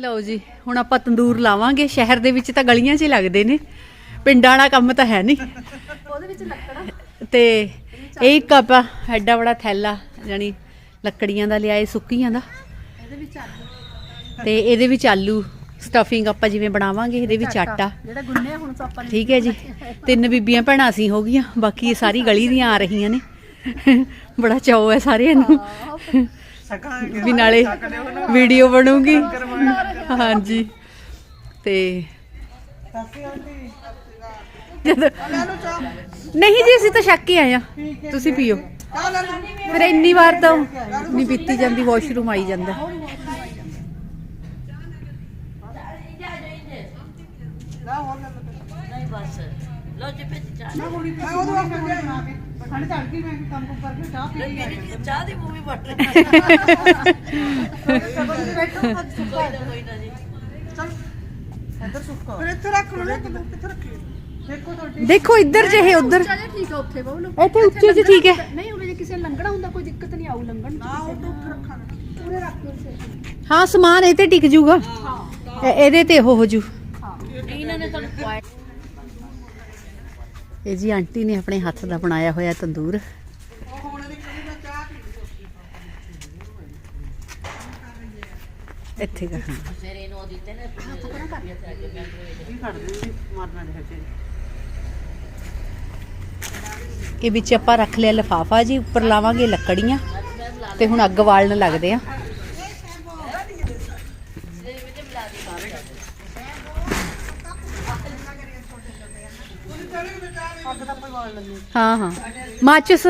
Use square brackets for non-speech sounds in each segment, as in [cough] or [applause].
ਲਓ ਜੀ ਹੁਣ ਆਪਾਂ ਤੰਦੂਰ ਲਾਵਾਂਗੇ। ਸ਼ਹਿਰ ਦੇ ਵਿੱਚ ਤਾਂ ਗਲੀਆਂ 'ਚ ਹੀ ਲੱਗਦੇ ਨੇ। ਪਿੰਡਾਂ ਵਾਲਾ ਕੰਮ ਤਾਂ ਹੈ ਨਹੀਂ। ਉਹਦੇ ਵਿੱਚ ਲੱਕੜਾ। ਤੇ ਇਹ ਇੱਕ ਆਪਾਂ ਐਡਾ ਬੜਾ ਥੈਲਾ ਜਾਨੀ ਲੱਕੜੀਆਂ ਦਾ ਲਿਆਏ ਸੁੱਕੀਆਂ ਦਾ। ਇਹਦੇ ਵਿੱਚ ਆਲੂ। ਤੇ ਇਹਦੇ ਵਿੱਚ ਆਲੂ ਸਟਫਿੰਗ ਆਪਾਂ ਜਿਵੇਂ ਬਣਾਵਾਂਗੇ ਇਹਦੇ ਵਿੱਚ ਆਟਾ। ਜਿਹੜਾ ਗੁੰਨਿਆ ਹੁਣ ਤੋਂ ਆਪਾਂ ਠੀਕ ਹੈ ਜੀ। ਤਿੰਨ ਬੀਬੀਆਂ ਭੈਣਾਂ ਅਸੀਂ ਹੋ ਗਈਆਂ ਬਾਕੀ ਇਹ ਸਾਰੀ ਗਲੀ ਦੀਆਂ ਆ ਰਹੀਆਂ ਨੇ। ਬੜਾ ਚਾਅ ਹੈ ਸਾਰਿਆਂ ਨੂੰ। ਵੀ ਨਾਲੇ ਵੀਡੀਓ ਬਣੂਗੀ। ਹਾਂਜੀ। ਤੇ ਜਦੋਂ- ਨਹੀਂ ਜੀ ਅਸੀਂ ਤਾਂ ਛੱਕ ਕੇ ਆਏ ਆ ਤੁਸੀਂ ਪੀਓ। ਫਿਰ ਇੰਨੀ ਵਾਰ ਤਾਂ ਨਹੀਂ ਪੀਤੀ ਜਾਂਦੀ ਵਾਸ਼ਰੂਮ ਆਈ ਜਾਂਦਾ। ਨਹੀਂ ਬਸ। ਲੋ ਜੀ ਫਿਰ ਚਾਹ। ਮੇਰੀ ਚਾਹ ਦੀ ਮੂਵੀ ਬਣ ਰਹੀ ਹੈ? ਕੋਈ ਨਾ ਕੋਈ ਨਾ ਜੀ। ਦੇਖੋ ਇੱਧਰ ਜਿਹੇ ਉੱਧਰ। ਚੱਲ ਠੀਕ ਆ ਉੱਥੇ ਬਹੁ ਲੋ ਇੱਥੇ ਉੱਚੇ 'ਚ ਠੀਕ ਹੈ। ਨਹੀਂ ਉਹਦੇ ਜੇ ਕਿਸੇ ਨੇ ਲੰਘਣਾ ਹੁੰਦਾ ਕੋਈ ਦਿੱਕਤ ਨਹੀਂ ਲੰਘਣ ਚ ਹਾਂ ਉਹ ਤੋਂ ਉੱਥੇ ਰੱਖਣਾ ਪੂਰੇ ਰੱਖ ਲਓ ਹਾਂ ਸਮਾਨ ਇਹ ਤੇ ਟਿਕ ਜੂਗਾ। ਇਹ- ਇਹਦੇ ਤੇ ਉਹ ਹੋ ਜੂ। ਇਹਨਾਂ ਨੇ ਤੁਹਾਨੂੰ ਇਹ ਜੀ ਆਂਟੀ ਨੇ ਆਪਣੇ ਹੱਥ ਦਾ ਬਣਾਇਆ ਹੋਇਆ ਤੰਦੂਰ। ਇੱਥੇ ਕਰ। ਸਵੇਰੇ ਨੂੰ ਦਿੱਤੇ ਨੇ ਇਹ ਵਿੱਚ ਆਪਾਂ ਰੱਖ ਲਿਆ ਲਫਾਫਾ ਜੀ, ਉੱਪਰ ਲਾਵਾਂਗੇ ਲੱਕੜੀਆਂ ਤੇ ਹੁਣ ਅੱਗ ਬਾਲਣ ਲੱਗਦੇ ਆ। ਹਾਂ ਹਾਂ। ਮਾਚਸ।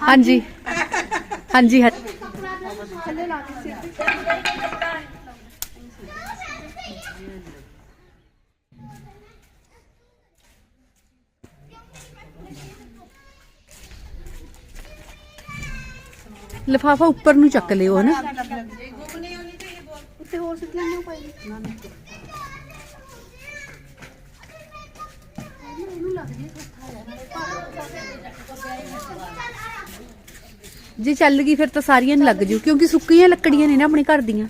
ਹਾਂਜੀ। ਹਾਂਜੀ ਹਾਂ ਥੱਲੇ ਲਾ ਕੇ ਸਿਰ ਤੇ ਲਫਾਫਾ ਉੱਪਰ ਨੂੰ ਚੱਕ ਲਿਓ ਹਨਾ? ਉੱਤੇ ਹੋਰ ਲੈਣੇ ਪਈ। ਜੇ ਚੱਲ ਗਈ ਫਿਰ ਤਾਂ ਸਾਰੀਆਂ ਨੂੰ ਲੱਗ ਜੂ ਕਿਉਂਕਿ ਸੁੱਕੀਆਂ ਲੱਕੜੀਆਂ ਨੇ ਨਾ ਆਪਣੇ ਘਰ ਦੀਆਂ।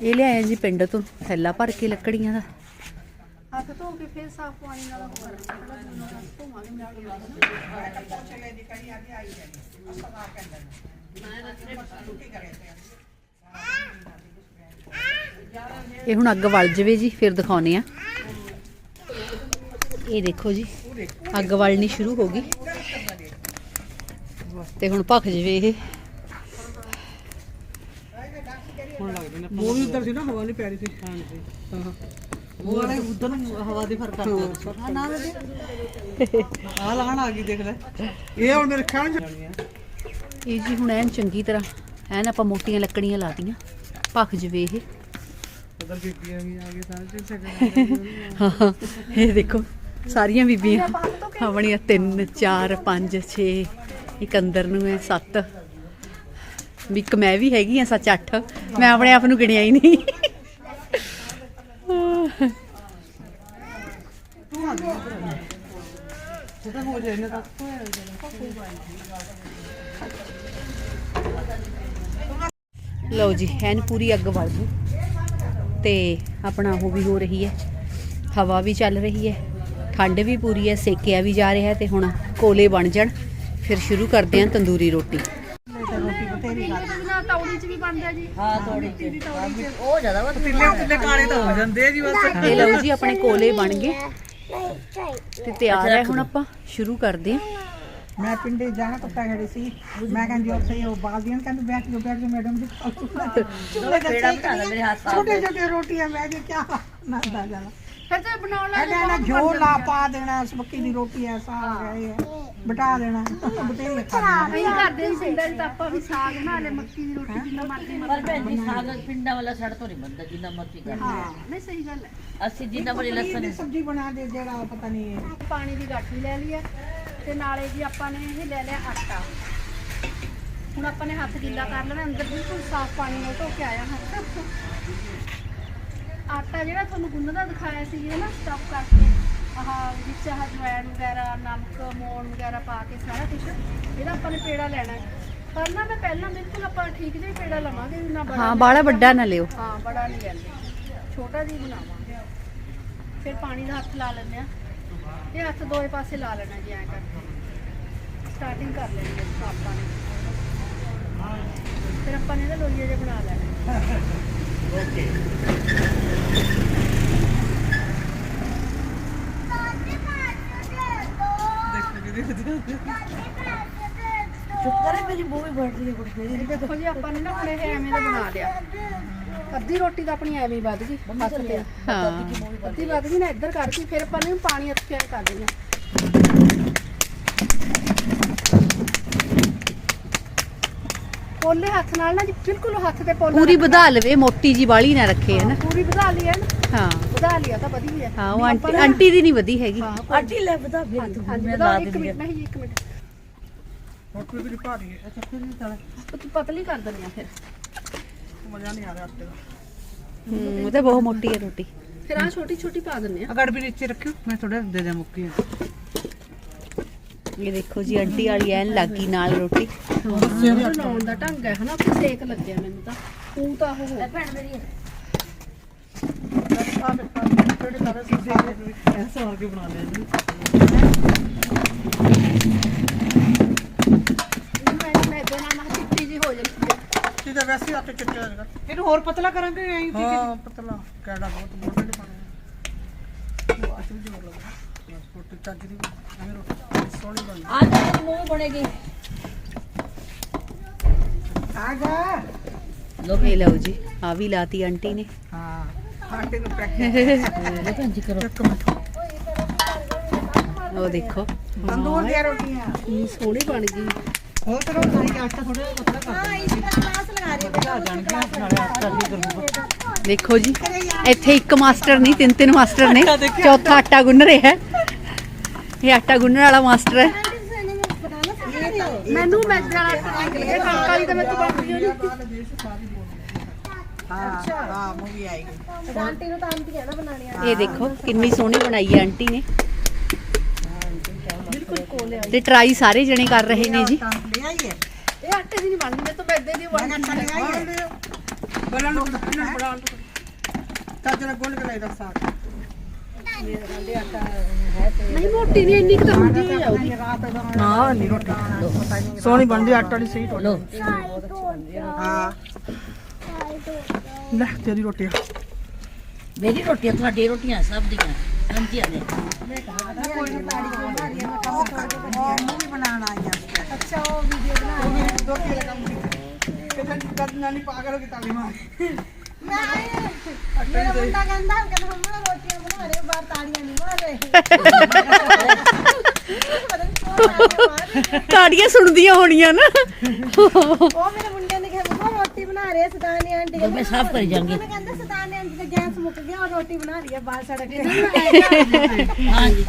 ਇਹ ਲਿਆਏ ਜੀ ਪਿੰਡ ਤੋਂ ਥੈਲਾ ਭਰ ਕੇ ਲੱਕੜੀਆਂ ਦਾ। ਹੱਥ ਧੋ ਕੇ ਫਿਰ ਸਾਫ਼ ਪਾਣੀ ਨਾਲ ਉਹ ਕਰਨਾ ਧੋਵਾਂਗੇ ਮਿਲਾ ਕੇ ਇਹ ਹੁਣ ਅੱਗ ਵਲ ਜਵੇ ਜੀ ਫਿਰ ਦਿਖਾਉਨੇ ਆ। ਇਹ ਦੇਖੋ ਜੀ ਅੱਗ ਵਲਣੀ ਸ਼ੁਰੂ ਹੋ ਗਈ। ਤੇ ਹੁਣ ਭਖ ਜਵੇ ਇਹ। ਮੂੰਹ ਵੀ ਉੱਧਰ ਸੀ ਨਾ ਹਵਾ ਨਹੀਂ ਪੈ ਰਹੀ ਸੀ। ਹਾਂਜੀ। ਹਾਂ। ਉਹ ਵਾਲੇ ਉਧਰ ਨੂੰ ਹਵਾ ਦੇ ਫ਼ਰਕ ਕਰਦਾ। ਹਾਂ ਨਾ ਦੇ ਆ ਲਾਣ ਆ ਗਈ ਦੇਖ ਲੈ। ਇਹ ਹੁਣ ਮੇਰੇ ਖਿਆਲ ਚ ਇਹ ਜੀ ਹੁਣ ਐਨ ਚੰਗੀ ਤਰ੍ਹਾਂ ਐਨ ਆਪਾਂ ਮੋਟੀਆਂ ਲੱਕੜੀਆਂ ਲਾਤੀਆਂ ਭਖ ਜਵੇ ਇਹ। ਉਧਰ ਬੀਬੀਆਂ ਵੀ ਆ [laughs] ਗਏ ਸਾਰੇ ਝਗੜਾ ਹਾਂ, ਇਹ ਦੇਖੋ ਸਾਰੀਆਂ ਬੀਬੀਆਂ। ਆਪਣੀਆਂ 3 4 5 6 ਇੱਕ ਅੰਦਰ ਨੂੰ ਹੈ 7 ਵੀ ਇੱਕ ਮੈਂ ਵੀ ਹੈਗੀ ਆ ਸੱਚ 8 ਮੈਂ ਆਪਣੇ ਆਪ ਨੂੰ ਗਿਣਿਆ ਹੀ ਨਹੀਂ। ਜਿਹੜਾ ਹੋ ਜਾਏ ਨਾ ਤਾਂ ਲਓ ਜੀ, ਐਨ ਪੂਰੀ ਅੱਗ ਬਲ ਗਈ ਤੇ ਆਪਣਾ ਉਹ ਵੀ ਹੋ ਰਹੀ ਹੈ, ਹਵਾ ਵੀ ਚੱਲ ਰਹੀ ਹੈ, ਠੰਡ ਵੀ ਪੂਰੀ ਹੈ, ਸੇਕਿਆ ਵੀ ਜਾ ਰਿਹਾ ਤੇ ਹੁਣ ਕੋਲੇ ਬਣ ਜਾਣ, ਫਿਰ ਸ਼ੁਰੂ ਕਰਦੇ ਹਾਂ ਤੰਦੂਰੀ ਰੋਟੀ। ਤੌੜੀ ਚ ਵੀ ਬਣਦਾ ਜੀ ਹਾਂ ਥੋੜੀ ਜਿਹੀ ਉਹ ਜ਼ਿਆਦਾ ਵਾ ਤਿੱਲੇ ਤਿੱਲੇ ਕਾਲੇ ਤਾਂ ਹੋ ਜਾਂਦੇ ਆ ਜੀ ਬਸ ਲਓ ਜੀ, ਆਪਣੇ ਕੋਲੇ ਬਣ ਗਏ। ਤੇ ਤਿਆਰ ਹੈ ਹੁਣ ਆਪਾਂ ਸ਼ੁਰੂ ਕਰਦੇ ਹਾਂ। ਮੈਂ ਪਿੰਡੇ ਜਾਣਾ ਕੁੱਤਾ ਖੜੀ ਸੀ। ਮੈਂ ਕਹਿੰਦੀ ਉੱਥੇ ਉਹ ਬਾਲਦੀਆਂ ਕਹਿੰਦੇ ਬੈਠ ਜਾਓ ਬੈਠ ਜਾਓ ਮੈਡਮ ਜੀ। ਦੋ ਪੇੜਾ ਬਣਾ ਲੈ ਮੇਰੇ ਹੱਥ ਛੋਟੇ ਛੋਟੇ ਰੋਟੀਆਂ ਮੈਂ ਕਿ ਕਿਆ ਨੰਦਾ ਜਾਣਾ ਫਿਰ ਤੇ ਬਣਾਉਣ ਲੱਗ ਇਹਦਾ ਨਾ ਲਾ ਪਾ ਦੇਣਾ ਸਬੱਕੀ ਦੀ ਰੋਟੀ ਐਸਾ ਆ ਗਿਆ ਇਹ ਬਟਾ ਦੇਣਾ ਬਟੇਰੇ ਖਾਣਾ ਨਹੀਂ ਕਰਦੇ ਸੀ ਪਿੰਡਾਂ 'ਚ ਤਾਂ ਆਪਾਂ ਵੀ ਸਾਗ ਬਣਾ ਲੈ ਮੱਕੀ ਦੀ ਰੋਟੀ ਜਿੰਨਾ ਮਰਜ਼ੀ ਪਰ ਭੈਣ ਜੀ ਸਾਗ ਪਿੰਡਾਂ ਵਾਲਾ ਛੜ ਤੋਂ ਨਹੀਂ ਬੰਦਾ ਜਿੰਨਾ ਮਰਜ਼ੀ ਕਰ ਹਾਂ ਨਹੀਂ ਸਹੀ ਗੱਲ ਹੈ ਅਸੀਂ ਜਿੰਨਾ ਮਰਜ਼ੀ ਲਸਣ ਦੀ ਸਬਜ਼ੀ ਬਣਾ ਦੇ ਜਿਹੜਾ ਪਤਾ ਨਹੀਂ ਪਾਣੀ ਦੀ ਗਾਠੀ ਲੈ ਲਈ ਹੈ ਤੇ ਨਾਲੇ ਜੀ ਆਪਾਂ ਨੇ ਇਹ ਲੈ ਲਿਆ ਆਟਾ। ਹੁਣ ਆਪਾਂ ਨੇ ਹੱਥ ਗਿੱਲਾ ਕਰ ਲੈਣਾ ਅੰਦਰ ਬਿਲਕੁਲ ਸਾਫ਼ ਪਾਣੀ ਨਾਲ ਧੋ ਕੇ ਆਇਆ ਹੱਥ ਆਟਾ ਜਿਹੜਾ ਤੁਹਾਨੂੰ ਗੁੰਨਦਾ ਦਿਖਾਇਆ ਸੀ ਇਹ ਨਾ ਸਟਫ ਕਰਕੇ ਆਹ ਵਿੱਚ ਆਹ ਜਵੈਣ ਵਗੈਰਾ ਨਮਕ ਮੋਣ ਵਗੈਰਾ ਪਾ ਕੇ ਸਾਰਾ ਕੁਝ ਇਹਦਾ ਆਪਾਂ ਨੇ ਪੇੜਾ ਲੈਣਾ ਹੈ। ਪਰ ਨਾ ਮੈਂ ਪਹਿਲਾਂ ਬਿਲਕੁਲ ਆਪਾਂ ਠੀਕ ਜਿਹਾ ਹੀ ਪੇੜਾ ਲਵਾਂਗੇ ਨਾ ਬੜਾ ਹਾਂ ਬਾਹਲਾ ਵੱਡਾ ਨਾ ਲਿਓ। ਹਾਂ ਬੜਾ ਨਹੀਂ ਲੈਂਦੇ ਛੋਟਾ ਜਿਹਾ ਹੀ ਬਣਾਵਾਂਗੇ ਫਿਰ ਪਾਣੀ ਦਾ ਹੱਥ ਲਾ ਲੈਂਦੇ ਆ ਇਹ ਹੱਥ ਦੋਏ ਪਾਸੇ ਲਾ ਲੈਣਾ ਜੀ ਐਂ ਕਰਕੇ। ਸਟਾਰਟਿੰਗ ਕਰ ਲੈਣੀ ਹੈ ਆਪਾਂ ਨੇ। ਫਿਰ ਆਪਾਂ ਨੇ ਇਹਦਾ ਲੋਈਏ ਜਿਹਾ ਬਣਾ ਲੈਣਾ ਚੁੱਪ ਕਰੇ ਮੇਰੀ ਬਣ ਰਹੀ ਹੈ ਦੇਖੋ ਜੀ ਆਪਾਂ ਨੇ ਨਾ ਹੁਣ ਇਹ ਐਵੇਂ ਦਾ ਬਣਾ ਲਿਆ। ਅੱਧੀ ਰੋਟੀ ਤਾਂ ਆਪਣੀ ਐਵੇਂ ਹੀ ਵੱਧ ਗਈ ਹੱਥ ਤੇ। ਹਾਂ। ਅੱਧੀ ਵੱਧ ਗਈ ਨਾ ਇੱਧਰ ਕਰਕੇ ਫਿਰ ਆਪਾਂ ਨੇ ਪਾਣੀ ਅੱਛੇ ਕਰ ਦੇਣਾ ਪੋਲੇ ਹੱਥ ਨਾਲ ਨਾ ਜੀ ਬਿਲਕੁਲ ਹੱਥ ਤੇ ਪੋਲਾ ਪੂਰੀ ਵਧਾ ਲਵੇ ਮੋਟੀ ਜੀ ਵਾਲੀ ਨਾ ਰੱਖੇ ਹੈ ਨਾ ਪੂਰੀ ਵਧਾ ਲਈ ਹੈ ਨਾ। ਹਾਂ। ਵਧਾ ਲਿਆ ਤਾਂ ਵਧੀਆ ਹੈ। ਹਾਂ ਉਹ ਆਂਟੀ ਆਂਟੀ ਦੀ ਨਹੀਂ ਵਧੀ ਹੈਗੀ। ਆਂਟੀ ਲੈ ਬਤਾ ਫਿਰ ਹਾਂਜੀ ਤੂੰ ਹਾਂਜੀ ਮੈਂ ਵਧਾ ਲਾ ਇੱਕ ਦਿੰਦੀ ਮਿੰਟ ਨਹੀਂ ਜੀ ਇੱਕ ਮਿੰਟ। ਰੋਟੀ ਵੀ ਭਾਰੀ ਹੈ ਅੱਛਾ ਫਿਰ ਨਹੀਂ ਤਲੇ ਉਹ ਤੂੰ ਪਤਲੀ ਕਰ ਦਿੰਦੇ ਆ ਫਿਰ। ਮਜ਼ਾ ਨਹੀਂ ਆ ਰਿਹਾ ਆਟੇ ਦਾ। ਹੂੰ ਉਹ ਤਾਂ ਬਹੁਤ ਮੋਟੀ ਹੈ ਰੋਟੀ। ਫਿਰ ਆ ਛੋਟੀ ਛੋਟੀ ਪਾ ਦਿੰਦੇ ਆ ਅਗੜ ਵੀ ਨੀਚੇ ਰੱਖਿਓ ਮੈਂ ਥੋੜਾ ਦੇ ਦਿਆਂ ਮੁੱਕੀ ਇਹ ਦੇਖੋ ਜੀ ਆਂਟੀ ਵਾਲੀ ਐਨ ਲੱਗੀ ਨਾਲ ਰੋਟੀ। ਬਣਾਉਣ ਦਾ ਢੰਗ ਹੈ ਹਨਾ ਉੱਥੇ ਸੇਕ ਲੱਗਿਆ ਮੈਨੂੰ ਤਾਂ। ਤੂੰ ਤਾਂ ਉਹ ਹੋ ਭੈਣ ਮੇਰੀ। ਐਸਾ ਆ ਕੇ ਬਣਾ ਲਿਆ ਜੀ ਮੈਂ ਨਾਲ ਮਾ ਚਿੱਟੀ ਜੀ ਹੋ ਜਾਂਦੀ ਹੈ ਸਿੱਧਾ ਵੈਸੇ ਹੀ ਆਟੇ ਚਿੱਟੇ ਲੱਗਦਾ ਇਹਨੂੰ ਹੋਰ ਪਤਲਾ ਕਰਾਂਗੇ ਐਂ ਹੀ ਪਤਲਾ। ਕਿਹੜਾ ਬਹੁਤ ਮੋਟੇ ਨਹੀਂ ਪਾਣਾ ਉਹ ਜੋਰ ਲੱਗਦਾ। ਬਸ ਰੋਟੀ ਚੱਜ ਦੀ ਐਵੇਂ ਰੋਟੀ ਸੋਹਣੀ ਬਣੀ। ਆ ਜਾ ਮੂੰਹ ਬਣੇਗੀ। ਆ ਜਾ। ਲੋ ਇਹ ਲਓ ਜੀ ਆ ਵੀ ਲਾਤੀ ਆਂਟੀ ਨੇ। ਹਾਂ ਆਟੇ ਨੂੰ ਪੈਕ [laughs] ਲੈ ਭੈਣ ਜੀ ਕਰੋ। ਇੱਕ ਮਿੰਟ। ਉਹ ਦੇਖੋ। ਤੰਦੂਰ ਦੀਆਂ ਰੋਟੀਆਂ। ਕਿੰਨੀ ਸੋਹਣੀ ਬਣ ਗਈ। ਹੋਰ ਤਰ੍ਹਾਂ ਨਹੀਂ ਕਿ ਆਟਾ ਥੋੜਾ ਪਤਲਾ ਕਰ ਹਾਂ ਇਸ ਤਰ੍ਹਾਂ ਕਲਾਸ ਲਗਾ ਰਹੀ ਹੈ ਬਣਾ ਜਾਣਗੇ ਨਾਲੇ ਆਟਾ ਵੀ ਕਰੂਗਾ ਦੇਖੋ ਜੀ ਇੱਥੇ ਇੱਕ ਮਾਸਟਰ ਨਹੀਂ ਤਿੰਨ ਤਿੰਨ ਮਾਸਟਰ ਨੇ। ਚੌਥਾ ਆਟਾ ਗੁੰਨ ਰਿਹਾ। ਹੈ ਇਹ ਆਟਾ ਗੁੰਨਣ ਵਾਲਾ ਮਾਸਟਰ ਹੈ। ਮੈਨੂੰ ਮੈਂ ਜਾਣਾ ਇਹ ਕਣਕ ਵਾਲੀ ਤਾਂ ਮੈਂ ਤੂੰ ਬਣਦੀ ਹੋਣੀ ਹਾਂ ਹਾਂ ਮੂਵੀ ਆਏਗੀ। ਇਹ ਦੇਖੋ ਕਿੰਨੀ ਸੋਹਣੀ ਬਣਾਈ ਹੈ ਆਂਟੀ ਨੇ। ਤੇ ਟਰਾਈ ਸਾਰੇ ਜਣੇ ਕਰ ਰਹੇ ਨੇ ਜੀ। ਇਹ ਆਟੇ ਦੀ ਨਹੀਂ ਬਣਦੀ ਮੈਂ ਤਾਂ ਮੈਦੇ ਦੀ ਬਣਦੀ ਬਲਣ ਨੂੰ ਬਣਾ ਬਣਾ ਚੱਜ ਨਾਲ ਗੁੰਨ ਕੇ ਲੈ ਦਾ ਨਹੀਂ ਮੋਟੀ ਨਹੀਂ ਇੰਨੀ ਕੁ ਤਾਂ ਹੁੰਦੀ ਹੋਈ ਜਾਊਗੀ ਨਾ ਨਹੀਂ ਰੋਟੀ ਸੋਹਣੀ ਬਣਦੀ ਆਟਾ ਦੀ ਸਹੀ ਲੋ ਹਾਂ ਲੈ ਤੇਰੀ ਰੋਟੀ ਆ। ਮੇਰੀ ਰੋਟੀਆਂ ਤੁਹਾਡੀ ਰੋਟੀਆਂ ਸਭ ਦੀਆਂ। ਸਮਝੀਆਂ ਨੇ। ਮੂਵੀ ਬਣਾਉਣ ਆਈ ਆ ਅੱਛਾ ਉਹ ਵੀਡੀਓ ਬਣਾ ਦੋ ਕਿਲੇ ਕੰਮ ਕਿਥੇ ਕਰਨਾ ਨਹੀਂ ਪਾਗਲ ਹੋ ਕੇ ਤਾਲੀ ਮਾਰ। ਮੇਰਾ ਮੁੰਡਾ ਕਹਿੰਦਾ ਕਹਿੰਦਾ ਮੰਮਾ ਰੋਟੀਆਂ ਬਾਹਰ ਤਾੜੀਆਂ ਨਹੀਂ ਮਾਰ ਰਹੇ। ਤਾੜੀਆਂ ਸੁਣਦੀਆਂ ਹੋਣੀਆਂ ਨਾ। ਉਹ ਮੇਰੇ ਮੁੰਡੇ ਨੇ ਕਿਹਾ ਮੰਮਾ ਰੋਟੀ ਬਣਾ ਰਹੇ ਸਦਾਨੀ ਆਂਟੀ ਮੈਂ ਸਾਫ਼ ਕਰੀ ਜਾਵਾਂਗੀ ਉਹਨੇ ਕਹਿੰਦਾ ਸਦਾਨੀ ਆਂਟੀ ਦਾ ਗੈਸ ਮੁੱਕ ਗਿਆ ਉਹ ਰੋਟੀ ਬਣਾ ਰਹੀ ਹੈ ਬਾਹਰ ਸੜਕ ਤੇ। ਹਾਂ ਜੀ।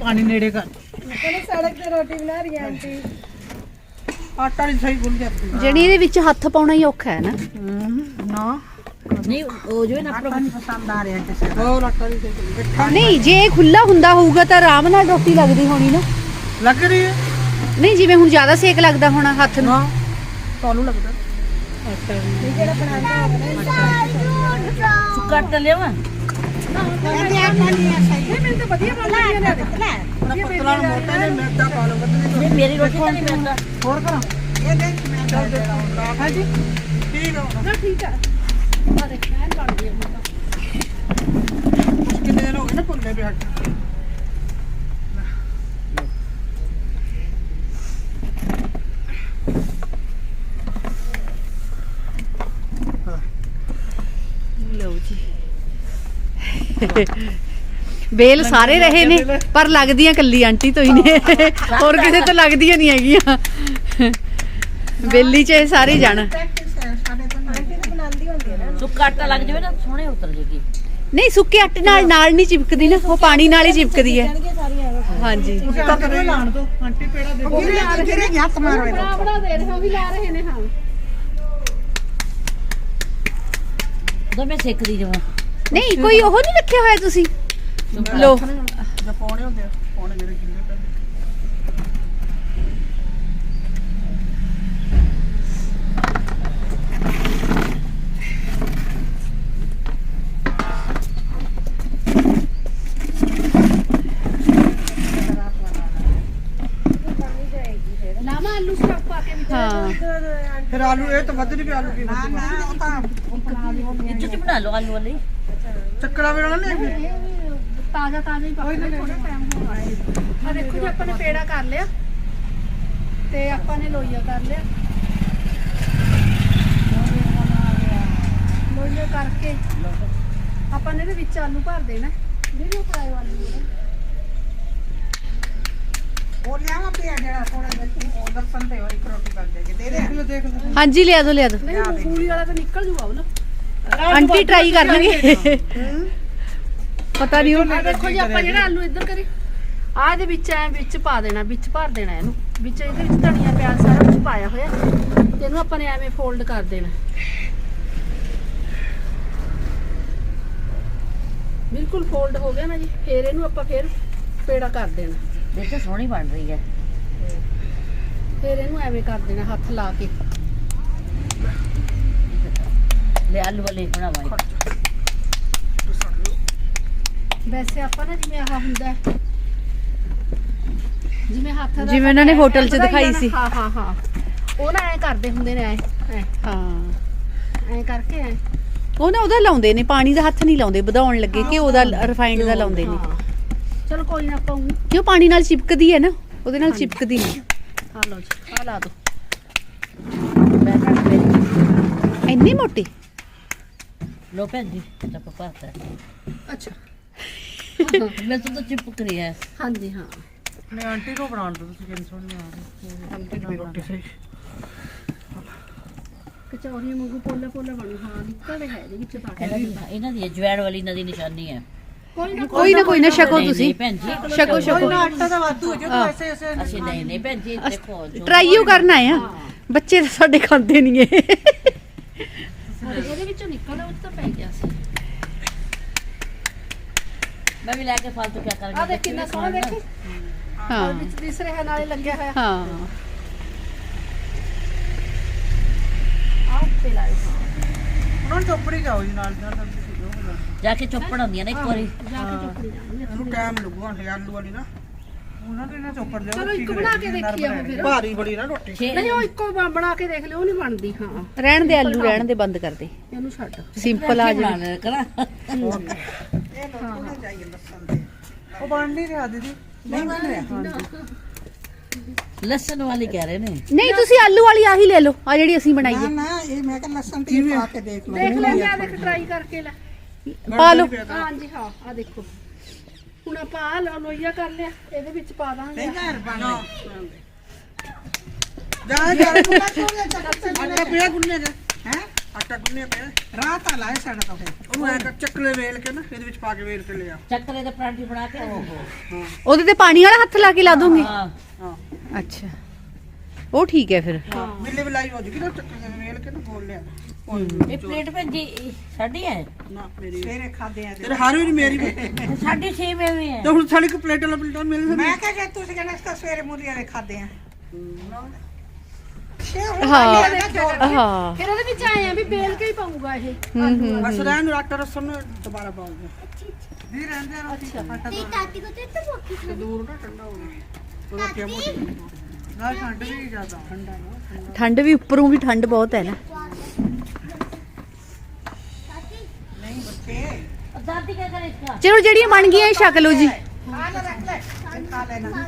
ਪਾਣੀ ਨੇੜੇ ਕਰ। ਕਹਿੰਦੇ ਸੜਕ ਤੇ ਰੋਟੀ ਬਣਾ ਰਹੀ ਹੈ ਆਂਟੀ। ਆਟਾ ਨਹੀਂ ਸਹੀ ਗੁੰਨ ਜਾਂਦੀ ਜਣੀ ਇਹਦੇ ਵਿੱਚ ਹੱਥ ਪਾਉਣਾ ਹੀ ਔਖਾ ਹੈ ਨਾ। ਨਾ। ਨਹੀਂ ਉਹ ਜੋ ਨਾ ਆਪਣਾ ਪਸੰਦ ਆ ਰਿਹਾ ਕਿਸੇ ਹੋਰ ਆਟਾ ਨਹੀਂ ਮਿੱਠਾ ਨਹੀਂ ਜੇ ਇਹ ਖੁੱਲਾ ਹੁੰਦਾ ਹੋਊਗਾ ਤਾਂ ਆਰਾਮ ਨਾਲ ਰੋਟੀ ਲੱਗਦੀ ਹੋਣੀ ਨਾ। ਲੱਗ ਰਹੀ ਹੈ? ਨਹੀਂ ਜਿਵੇਂ ਹੁਣ ਜ਼ਿਆਦਾ ਸੇਕ ਲੱਗਦਾ ਹੋਣਾ ਹੱਥ ਨੂੰ। ਤੁਹਾਨੂੰ ਲੱਗਦਾ? ਸੁੱਕਾ ਆਟਾ ਲਿਆਵਾਂ ਕਹਿੰਦੇ ਆਟਾ ਨਹੀਂ ਆ ਸਹੀ। ਇਹ ਮੈਨੂੰ ਤਾਂ ਵਧੀਆ ਬਣ ਰਹੀ ਹੈ ਨਾ ਪਤਲਾ ਨੂੰ ਮੋਟਾ ਨੇ ਮੈਦਾ ਪਾ ਲਓ ਬਦਲੀ ਨਹੀਂ ਮੇਰੀ ਰੋਟੀ ਤਾਂ ਨਹੀਂ ਮਿਲਦਾ। ਹੋਰ ਕਰਾਂ? ਇਹ ਦੇਖ ਮੈਂ ਹਾਂਜੀ। ਠੀਕ ਆ। ਨਾ ਠੀਕ ਆ। ਆ ਦੇਖ ਐਨ ਬਣ ਗਈ ਹੁਣ ਤਾਂ ਕਿੰਨੇ ਦਿਨ ਹੋ ਗਏ ਨਾ ਭੁੱਲੇ ਵੀ ਲਓ ਜੀ ਬੇਲ ਸਾਰੇ ਰਹੇ ਨੇ, ਪਰ ਲੱਗਦੀਆਂ ਕੱਲੀ ਆਂਟੀ ਤੋਂ ਹੀ ਨੇ। ਹੋਰ ਕਿਸੇ ਤੋਂ ਲੱਗਦੀਆਂ ਨਹੀਂ ਹੈਗੀਆਂ। ਬੇਲੀ ਚ ਇਹ ਸਾਰੇ ਜਾਣ ਪ੍ਰੈਕਟਿਸ ਹੈ ਸਾਡੇ ਤੋਂ ਆਂਟੀ ਤਾਂ ਬਣਾਉਂਦੀ ਹੁੰਦੀ ਹੈ ਨਾ ਸੁੱਕਾ ਆਟਾ ਲੱਗ ਜਾਵੇ ਨਾ ਸੋਹਣੇ ਉਤਰ ਜੇਗੀ ਨਹੀਂ ਸੁੱਕੇ ਆਟੇ ਨਾਲ ਨਾਲ ਨਹੀਂ ਚਿਪਕਦੀ ਨਾ ਉਹ ਪਾਣੀ ਨਾਲ ਹੀ ਚਿਪਕਦੀ ਹੈ। ਜਾਣਗੇ ਸਾਰੀਆਂ ਰੋਟੀਆਂ ਹਾਂਜੀ। ਤੁਸੀਂ ਤਾਂ ਕਰੇ? ਲਾਣ ਦੋ ਆਂਟੀ ਪੇੜਾ ਦੇ ਗਿਰੇ ਗਿਰੇ ਹੱਥ ਮਾਰੋ ਇਹਦਾ ਬਣਾ ਬਣਾ ਦੇ ਰਹੇ ਹਾਂ ਉਹ ਵੀ ਲਾ ਰਹੇ ਨੇ ਹਾਂ। ਦੋਵੇਂ ਸਿੱਖਦੀ ਜਮਾ ਨਹੀਂ ਕੋਈ ਉਹ ਨਹੀਂ ਰੱਖਿਆ ਹੋਇਆ ਤੁਸੀਂ? ਲੋ ਜਾਂ ਪਾਉਣੇ ਹੁੰਦੇ ਆ ਪਾਉਣੇ ਮੇਰੇ ਕਿੰਨੇ ਪੈਂਦੇ ਲਾਮਾ ਆਲੂ ਸਟਫ ਪਾ ਕੇ ਵਿੱਚ ਹਾਂ ਫਿਰ ਆਲੂ ਇਹ ਤਾਂ ਵੱਧ ਨਹੀਂ ਪਿਆ ਆਲੂ ਕੀ ਨਾ ਨਾ ਉਹ ਤਾਂ ਇਹ ਚ ਬਣਾ ਲਓ ਆਲੂ ਵਾਲੀ। ਚੱਕਰਾ ਵੇਲਾ ਨਹੀਂ ਹੈਗੇ ਤਾਜ਼ਾ ਤਾਜ਼ਾ ਹੀ ਪੱਕਣਾ ਥੋੜਾ ਟਾਈਮ ਹੋਣਾ ਹੈ ਆ। ਦੇਖੋ ਜੀ ਆਪਾਂ ਨੇ ਪੇੜਾ ਕਰ ਲਿਆ। ਤੇ ਆਪਾਂ ਨੇ ਲੋਈਆ ਕਰ ਲਿਆ। ਲੋਈਆ ਕਰਕੇ ਆਪਾਂ ਨੇ ਇਹਦੇ ਵਿੱਚ ਆਲੂ ਭਰ ਦੇਣਾ। ਵੀਡੀਓ ਫਰਾਈ ਆਲੂ ਨੇ। ਲਿਆਵਾ ਪਿਆ ਜਿਹੜਾ ਥੋੜਾ ਜਿਹਾ ਉਹ ਲਸਣ ਤੇ ਹੋਈ ਰੋਟੀ ਕਰ ਦੇ ਦੇ ਦੇ। ਦੇਖ ਲਓ ਦੇਖ ਲਓ। ਹਾਂਜੀ ਲਿਆ ਦੋ ਲਿਆ ਦੋ। ਨਹੀਂ ਵਾਲਾ ਤਾਂ ਨਿਕਲ ਜੂਗਾ ਉਹ ਨਾ। ਆਂਟੀ ਟਰਾਈ ਕਰਨਗੇ ਪਤਾ ਨਹੀਂ ਉਹ ਆ ਦੇਖੋ ਜੀ ਆਪਾਂ ਜਿਹੜਾ ਆਲੂ ਇੱਧਰ ਕਰੀ। ਆ ਇਹਦੇ ਵਿੱਚ ਐ ਵਿੱਚ ਪਾ ਦੇਣਾ ਵਿੱਚ ਭਰ ਦੇਣਾ ਇਹਨੂੰ। ਵਿੱਚ ਇਹਦੇ ਵਿੱਚ ਧਨੀਆ ਪਿਆਜ਼ ਸਾਰਾ ਕੁਝ ਪਾਇਆ ਹੋਇਆ। ਤੇ ਇਹਨੂੰ ਆਪਾਂ ਨੇ ਐਵੇਂ ਫੋਲਡ ਕਰ ਦੇਣਾ। ਬਿਲਕੁਲ ਫੋਲਡ ਹੋ ਗਿਆ ਨਾ ਜੀ। ਫੇਰ ਇਹਨੂੰ ਆਪਾਂ ਫੇਰ ਪੇੜਾ ਕਰ ਦੇਣਾ। ਦੇਖੋ ਸੋਹਣੀ ਬਣ ਰਹੀ ਹੈ। ਫੇਰ ਇਹਨੂੰ ਐਵੇਂ ਕਰ ਦੇਣਾ ਹੱਥ ਲਾ ਕੇ। ਲੈ ਆਲੂ ਵਾਲੀ ਬਣਾਵਾਂਗੇ। ਵੈਸੇ ਆਪਾਂ ਨਾ ਜਿਵੇਂ ਆਹ ਹੁੰਦਾ ਹੈ, ਜਿਵੇਂ ਹੱਥ ਦਾ ਜਿਵੇਂ ਉਹਨਾਂ ਨੇ ਐਂ ਹੋਟਲ 'ਚ ਦਿਖਾਈ। ਸੀ। ਹਾਂ ਹਾਂ ਹਾਂ। ਉਹ ਨਾ ਐ ਕਰਦੇ ਹੁੰਦੇ ਨੇ ਐ ਐ। ਹਾਂ। ਐ ਕਰਕੇ ਐ। ਉਹ ਨਾ ਉਹਦਾ ਲਾਉਂਦੇ ਨੇ ਪਾਣੀ ਦਾ ਹੱਥ ਨਹੀਂ ਲਾਉਂਦੇ ਵਧਾਉਣ ਲੱਗੇ ਕਿ ਉਹਦਾ ਰਿਫਾਈਨਡ ਦਾ ਲਾਉਂਦੇ ਨੇ। ਹਾਂ। ਚਲੋ ਕੋਈ ਨਾ ਪਾਉਂ ਕਿਉਂ ਪਾਣੀ ਨਾਲ ਚਿਪਕਦੀ ਹੈ ਨਾ ਉਹਦੇ ਨਾਲ ਚਿਪਕਦੀ ਨਹੀਂ। ਆ ਲਓ ਜੀ ਆ ਲਾ ਦੋ। ਮੈਂ ਬਣਾ ਮੇਰੀ ਇੰਨੀ ਮੋਟੀ? ਲੋ ਭੈਣ ਜੀ ਚੱਪ ਪਾਤਾ ਅੱਛਾ। ਮੈਂ ਤਾਂ ਚਿਪਕ ਰਹੀ ਹੈ। ਹਾਂਜੀ ਹਾਂ। ਆਪਣੇ ਆਂਟੀ ਨੂੰ ਬਣਾਉਣ ਦਿਓ ਤੁਸੀਂ ਕਿੰਨੀ ਸੋਹਣੀ ਆ ਰਹੀ ਆਂਟੀ ਦੀ ਰੋਟੀ ਸਹੀ। ਕਚੌਰੀਆਂ ਵਾਂਗੂ ਪੋਲੇ ਪੋਲੇ ਬਣੂ ਹਾਂ ਨਿਕਲਦੇ ਹੈ ਇਹਦੇ ਵਿੱਚ ਪਾ ਕੇ। ਇਹਨਾਂ ਦੀ ਦੀ ਜਵੈਣ ਵਾਲੀ ਇਹਨਾਂ ਦੀ ਨਿਸ਼ਾਨੀ ਹੈ। ਕੋਈ ਨਾ ਕੋਈ ਨਾ ਨਾ ਛਕੋ ਤੁਸੀਂ। ਭੈਣ ਜੀ ਛਕੋ ਛਕੋ ਆਟਾ ਤਾਂ ਵਾਧੂ ਹੈ ਜਦੋਂ ਐਸੇ ਐਸੇ ਅਸੀਂ ਨਹੀਂ ਨਹੀਂ ਭੈਣ ਜੀ ਦੇਖੋ ਟਰਾਈਓ ਕਰਨਾ ਆ ਬੱਚੇ ਤਾਂ ਸਾਡੇ ਖਾਂਦੇ ਨਹੀਂ ਏ ਇਹਦੇ ਵਿੱਚੋਂ ਨਿਕਲਦਾ ਉਹ ਤਾਂ ਪੈ ਗਿਆ ਸੀ। ਮੈਂ ਵੀ ਲੈ ਕੇ ਫਾਲਤੂ ਕਿਆ ਕਰਾਂਗੀ ਆ ਦੇਖ ਕਿੰਨਾ ਸੋਹਣਾ ਦੇਖੀ। ਹਾਂ। ਵਿੱਚ ਦਿਸ ਰਿਹਾ ਨਾਲੇ ਲੱਗਿਆ ਹੋਇਆ। ਹਾਂ। ਆ ਉੱਤੇ ਲਾਏ ਉਹਨਾਂ ਨੂੰ ਚੋਪੜੀ ਜਾਓ ਜੀ ਨਾਲ ਨਾਲ ਜੋ ਜਾ ਕੇ ਚੋਪੜ ਹੁੰਦੀਆਂ ਨੇ ਇੱਕ ਵਾਰੀ। ਜਾ ਕੇ ਚੁੱਪੜੀ ਜਾਣੀ ਇਹਨੂੰ ਟਾਈਮ ਲੱਗੂਗਾ ਆਂਟੀ ਆਲੂ ਵਾਲੀ ਨਾ। ਉਹਨਾਂ ਦੇ ਨਾਲ ਚੋਪੜ ਲਿਓ ਚਲੋ ਇੱਕ ਬਣਾ ਕੇ ਦੇਖੀਏ ਉਹ ਫਿਰ। ਭਾਰੀ ਬੜੀ ਨਾ ਰੋਟੀ। ਛੇ। ਨਹੀਂ ਉਹ ਇੱਕੋ ਬ- ਬਣਾ ਕੇ ਦੇਖ ਲਿਓ ਉਹ ਨਹੀਂ ਬਣਦੀ ਹਾਂ। ਰਹਿਣ ਦੇ ਆਲੂ ਰਹਿਣ ਦੇ ਬੰਦ ਕਰ ਦੇ। ਇਹਨੂੰ ਛੱਡ। ਸਿੰਪਲ ਆ ਬਣਾ ਜੀ ਲੈ ਕਰਾਂ। ਇਹ ਲੋਕ ਹੋਣਾ ਚਾਹੀਏ ਲਸਣ ਤੇ ਉਹ ਬਣ ਨਹੀਂ ਰਿਹਾ ਦੀਦੀ। ਨਹੀਂ ਬਣ ਰਿਹਾ। ਲਸਣ ਵਾਲੀ ਕਹਿ ਰਹੇ ਨੇ। ਨਹੀਂ ਤੁਸੀਂ ਆਲੂ ਵਾਲੀ ਆਹੀ ਲੈ ਲਓ। ਆ ਜਿਹੜੀ ਅਸੀਂ ਬਣਾਈ ਨਾ ਹੈ। ਨਾ ਇਹ ਮੈਂ ਕਿਹਾ ਲਸਣ ਤੇ ਹੀ ਪਾ ਕੇ ਦੇਖ ਲਓ। ਦੇਖ ਲੈ ਆ ਦੇਖ ਟਰਾਈ ਕਰਕੇ ਲੈ। ਪਾ ਲਓ। ਹਾਂਜੀ ਹਾਂ ਆ ਦੇਖੋ। ਹੁਣ ਆਪਾਂ ਆ ਲੋ ਲੋਈਆ ਕਰ ਲਿਆ ਇਹਦੇ ਵਿੱਚ ਪਾ ਦਾਂਗੇ। ਜਾ ਜਾ। ਆਟਾ ਪਿਆ ਗੁੰਨੇ ਦਾ ਹੈ? ਆਟਾ ਗੁੰਨੇ ਪਿਆ। ਰਾਤ ਆ ਲਾਏ ਸਾਡਾ ਤਾਂ ਫਿਰ। ਉਹਨੂੰ ਐ ਚੱਕਲੇ ਵੇਲ ਕੇ ਨਾ ਇਹਦੇ ਵਿੱਚ ਪਾ ਕੇ ਵੇਲ ਕੇ ਲਿਆ। ਚੱਕਰੇ ਦੇ ਪਰਾਂਠੇ ਬਣਾ ਕੇ। ਉਹਦੇ ਤੇ ਪਾਣੀ ਵਾਲਾ ਹੱਥ ਲਾ ਕੇ ਲਾ ਦੂੰਗੀ। ਹਾਂ ਹਾਂ। ਅੱਛਾ। ਉਹ ਠੀਕ ਹੈ ਫਿਰ। ਮਿੱਲੇ ਬਲਾਈ ਹੋ ਜੂਗੀ ਨਾ ਚੱਕਲੇ ਵੇਲ ਕੇ ਨਾ ਬੋਲ ਲਿਆ। ਇਹ ਪਲੇਟ ਭੈਣ ਜੀ ਸਾਡੀ ਹੈ? ਨਾ ਮੇਰੀ। ਸਵੇਰੇ ਖਾਦੇ ਆ ਤੇਰੇ ਹਾਰ ਵੀ ਨਹੀਂ ਮੇਰੀ ਵੀ। ਤੇ ਸਾਡੀ ਛੇ ਵੀ ਹੈ। ਤੇ ਹੁਣ ਸਾਡੀ ਕੋ ਪਲੇਟ ਵਾਲਾ ਪਲੇਟ ਮਿਲ ਸਕਦੀ। ਮੈਂ ਕਿਹਾ ਜੇ ਤੁਸੀਂ ਕਹਿੰਦੇ ਅਸੀਂ ਤਾਂ ਸਵੇਰੇ ਮੂਲੀ ਵਾਲੇ ਖਾਦੇ ਆ। ਹਾਂ। ਆ ਹਾਂ। ਫਿਰ ਇਹਦੇ ਵਿੱਚ ਆਏ ਆ ਵੀ ਬੇਲ ਕੇ ਹੀ ਪਾਉਂਗਾ ਇਹ। ਬਸ ਰਹਿਣ ਨੂੰ ਆਟਾ ਰਸਮ ਨੂੰ ਦੁਬਾਰਾ ਪਾਉਂਗੇ। ਦੀ ਰਹਿੰਦੇ ਆ ਅੱਛਾ। ਤੇ ਦੂਰ ਨਾ ਠੰਡਾ ਹੋ ਗਿਆ ਰੋਟੀਆਂ ਮੋਟੀ ਨਾਲ ਠੰਡ ਵੀ ਜ਼ਿਆਦਾ। ਠੰਡਾ ਨਾ ਠੰਡ। ਵੀ ਉੱਪਰੋਂ ਵੀ ਠੰਡ ਬਹੁਤ ਹੈ ਨਾ। ਨਹੀਂ ਬੱਚੇ। ਦਾਦੀ ਕਿਆ ਕਰੇ ਇਸਕਾ ਚਲੋ ਜਿਹੜੀਆਂ ਬਣ ਗਈਆਂ ਇਹ ਛਕ ਲਓ ਜੀ। ਖਾ ਲੈ ਰੱਖ ਲੈ। ਖਾ ਲੈਣਾ।